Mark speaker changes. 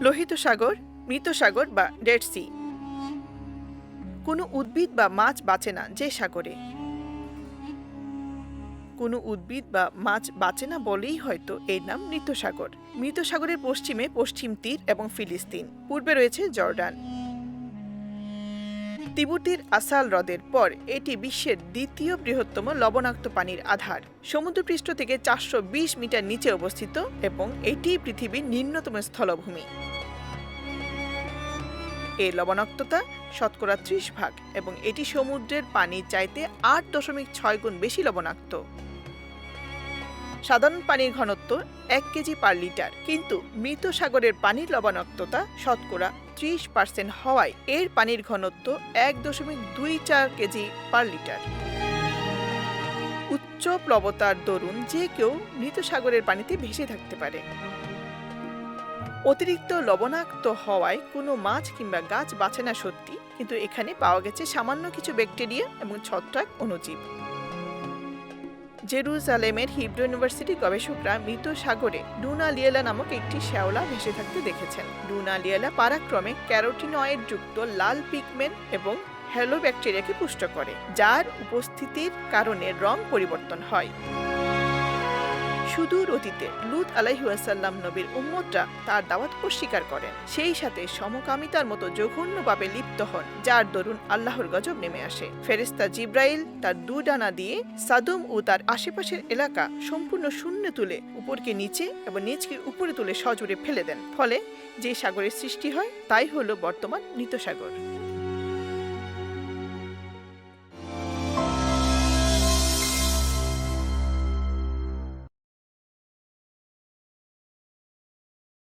Speaker 1: লোহিত সাগর মৃত সাগর বা dead C কোনো উদ্ভিদ বা মাছ বাঁচে না যে সাগরে। কোনো উদ্ভিদ বা মাছ বাঁচে না বলেই হয়তো এর নাম মৃত সাগর মৃত সাগরের পশ্চিমে পশ্চিম তীর এবং ফিলিস্তিন। পূর্বে রয়েছে জর্ডান। তিবুতির আসাল হ্রদের পর এটি বিশ্বের দ্বিতীয় বৃহত্তম লবণাক্ত পানির আধার। সমুদ্রপৃষ্ঠ থেকে চারশো বিশ মিটার নিচে অবস্থিত এবং এটি পৃথিবীর নিম্নতম স্থলভূমি। এর লবণাক্ততা শতকরা ত্রিশ ভাগ এবং এটি সমুদ্রের পানির চাইতে আট দশমিক ছয় গুণ বেশি লবণাক্ত। সাধারণ পানির ঘনত্ব এক কেজি পার লিটার। কিন্তু মৃত সাগরের পানির লবণাক্ততা শতকরা ত্রিশ পার্সেন্ট হওয়ায় এর পানির ঘনত্ব এক দশমিক দুই চার কেজি পার লিটার। উচ্চ প্লবতার দরুন যে কেউ মৃত সাগরের পানিতে ভেসে থাকতে পারে। অতিরিক্ত লবণাক্ত হওয়ায় কোনো মাছ কিংবা গাছ বাঁচে না সত্যি, কিন্তু এখানে পাওয়া গেছে সামান্য কিছু ব্যাকটেরিয়া এবং ছত্রাক অণুজীব। জেরুজালেমের হিব্রু ইউনিভার্সিটি গবেষকরা মৃত সাগরে ডুনা লিয়েলা নামক একটি শ্যাওলা ভেসে থাকতে দেখেছেন। ডুনা লিয়েলা পারাক্রমে ক্যারোটিনয়েড যুক্ত লাল পিগমেন্ট এবং হ্যালো ব্যাকটেরিয়াকে পুষ্ট করে, যার উপস্থিতির কারণে রং পরিবর্তন হয়। সুদূর অতীতে লুত আলাইহাসাল্লাম নবীর উম্মতরা তার দাওয়াত অস্বীকার করেন। সেই সাথে সমকামিতার মতো জঘন্যভাবে লিপ্ত হন, যার দরুন আল্লাহর গজব নেমে আসে। ফেরেস্তা জিব্রাইল তার দু ডানা দিয়ে সাদুম ও তার আশেপাশের এলাকা সম্পূর্ণ শূন্য তুলে উপরকে নিচে এবং নিচকে উপরে তুলে সজোরে ফেলে দেন। ফলে যে সাগরের সৃষ্টি হয়, তাই হলো বর্তমান মৃত সাগর